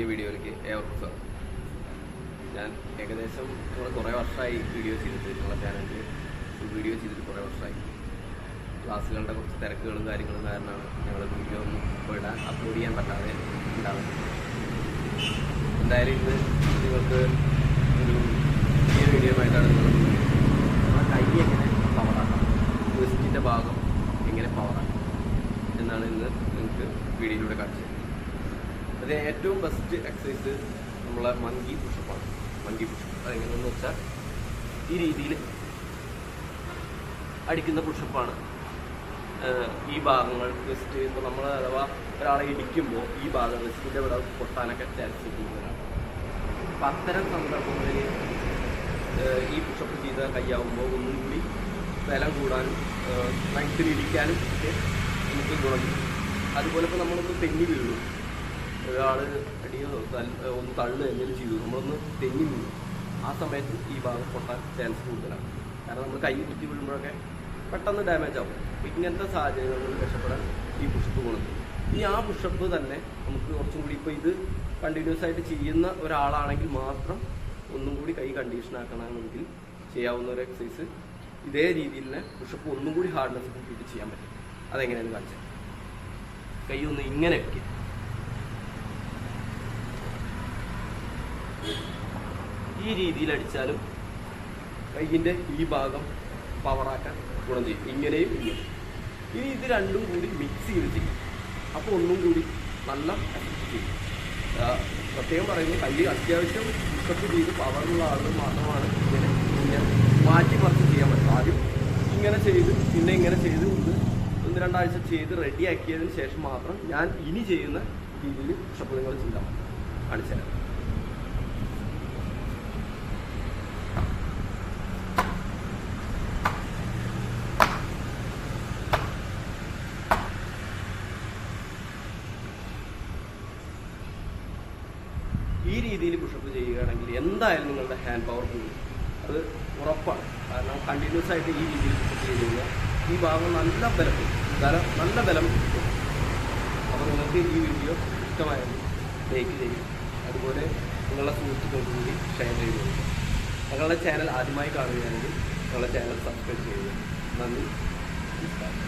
പുതിയ വീഡിയോയിലേക്ക് ഏവർക്കും സ്വാഗതം. ഞാൻ ഏകദേശം നമ്മൾ കുറേ വർഷമായി വീഡിയോ ചെയ്തിട്ട് നമ്മളെ ചാനലിൽ വീഡിയോ ചെയ്തിട്ട് കുറേ വർഷമായി. ക്ലാസ്സുകളുടെ കുറച്ച് തിരക്കുകളും കാര്യങ്ങളും കാരണമാണ് ഞങ്ങൾ വീഡിയോ ഒന്നും ഇപ്പോൾ ഇടാൻ അപ്ലോഡ് ചെയ്യാൻ പറ്റാതെ ഉണ്ടാകുന്നത് എന്തായാലും ഇത് നിങ്ങൾക്ക് ഒരു പുതിയ വീഡിയോ ആയിട്ടാണ് നിങ്ങൾ കൈ എങ്ങനെ പവറാക്കാം ട്വിസ്റ്റിന്റെ ഭാഗം എങ്ങനെ പവറാക്കാം എന്നാണ് ഇന്ന് നിങ്ങൾക്ക് വീഡിയോയിലൂടെ കാണിച്ചത്. അത് ഏറ്റവും ബെസ്റ്റ് എക്സസൈസ് നമ്മളെ മങ്കി പുഷപ്പാണ് മങ്കി പുഷപ്പ് അതെങ്ങനെയെന്ന് വെച്ചാൽ ഈ രീതിയിൽ അടിക്കുന്ന പുഷപ്പാണ് ഈ ഭാഗങ്ങൾ വെസ്റ്റ് ഇപ്പോൾ നമ്മൾ അഥവാ ഒരാളെ ഇടിക്കുമ്പോൾ ഈ ഭാഗം വെസ്റ്റിന്റെ ഇവിടെ പൊട്ടാനൊക്കെ ചാൻസ് കൂടുതലാണ് അപ്പം അത്തരം സന്ദർഭങ്ങളിൽ ഈ പുഷപ്പ് ചെയ്ത കൈയാവുമ്പോൾ ഒന്നും കൂടി ബലം കൂടാനും സ്ട്രെങ്ത്തിൽ ഇരിക്കാനും ഒക്കെ നമുക്ക് ചെയ്യും. അതുപോലെ ഇപ്പോൾ നമ്മളൊന്ന് തെന്നി വീഴും ഒരാൾ അടിയോ ഒന്ന് തള്ളു എന്തെങ്കിലും ചെയ്തു. നമ്മളൊന്ന് തെങ്ങി നിന്നു ആ സമയത്ത് ഈ ഭാഗം പൊട്ടാൻ ചാൻസ് കൂടുതലാണ്. കാരണം നമ്മൾ കൈ കുത്തി വീഴുമ്പോഴൊക്കെ പെട്ടെന്ന് ഡാമേജ് ആവും. അപ്പോൾ ഇങ്ങനത്തെ സാഹചര്യങ്ങളിൽ രക്ഷപ്പെടാൻ ഈ പുഷപ്പ് കൊണ്ട് ഈ ആ പുഷപ്പ് തന്നെ നമുക്ക് കുറച്ചും കൂടി ഇപ്പോൾ ഇത് കണ്ടിന്യൂസ് ആയിട്ട് ചെയ്യുന്ന ഒരാളാണെങ്കിൽ മാത്രം ഒന്നും കൂടി കൈ കണ്ടീഷൻ ആക്കണമെങ്കിൽ ചെയ്യാവുന്ന ഒരു എക്സസൈസ് ഇതേ രീതിയിൽ തന്നെ പുഷപ്പ് ഒന്നും കൂടി ഹാർഡ്നെസ് കൂട്ടിയിട്ട് ചെയ്യാൻ പറ്റും. അതെങ്ങനെയാണെന്ന് കാണിച്ചത് കൈ ഒന്ന് ഇങ്ങനെ വെക്കുക ഈ രീതിയിൽ അടിച്ചാലും കൈയിന്റെ ഈ ഭാഗം പവറാക്കാൻ ഗുണം ചെയ്യും. ഇങ്ങനെയും ഇങ്ങനെയും. ഇനി ഇത് രണ്ടും കൂടി മിക്സ് ചെയ്ത് ചെയ്യും. അപ്പോൾ ഒന്നും കൂടി നല്ല എഫക്റ്റ് ചെയ്യും. പ്രത്യേകം പറയുന്നു കൈ അത്യാവശ്യം പുഷപ്പ് ചെയ്ത് പവറുള്ള ആളുകൾ മാത്രമാണ് ഇങ്ങനെ ഇങ്ങനെ മാറ്റി മറിച്ച് ചെയ്യാൻ പറ്റും ആദ്യം ഇങ്ങനെ ചെയ്ത് പിന്നെ ഇങ്ങനെ ചെയ്ത് ഒന്ന് ഒന്ന് രണ്ടാഴ്ച ചെയ്ത് റെഡിയാക്കിയതിന് ശേഷം മാത്രം ഞാൻ ഇനി ചെയ്യുന്ന രീതിയിൽ പുഷപ്പ് നിങ്ങൾ ചെയ്താൽ മതി കാണിച്ചു തരാം ഈ രീതിയിൽ പുഷപ്പ് ചെയ്യുകയാണെങ്കിൽ എന്തായാലും നിങ്ങളുടെ ഹാൻഡ് പവർ കൂടും അത് ഉറപ്പാണ്. കാരണം കണ്ടിന്യൂസ് ആയിട്ട് ഈ രീതിയിൽ പുഷപ്പ് ചെയ്ത് കഴിഞ്ഞാൽ ഈ ഭാഗം നല്ല ബലം ബലം നല്ല ബലം കിട്ടും. അപ്പോൾ നിങ്ങൾക്ക് ഈ വീഡിയോ ഇഷ്ടമായെങ്കിൽ ലൈക്ക് ചെയ്യും അതുപോലെ നിങ്ങളുടെ സുഹൃത്തുക്കൾക്ക് കൂടി ഷെയർ ചെയ്ത് നിങ്ങളുടെ ഞങ്ങളുടെ ചാനൽ ആദ്യമായി കാണുകയാണെങ്കിൽ ഞങ്ങളുടെ ചാനൽ സബ്സ്ക്രൈബ് ചെയ്യുക. നന്ദി. നമസ്കാരം.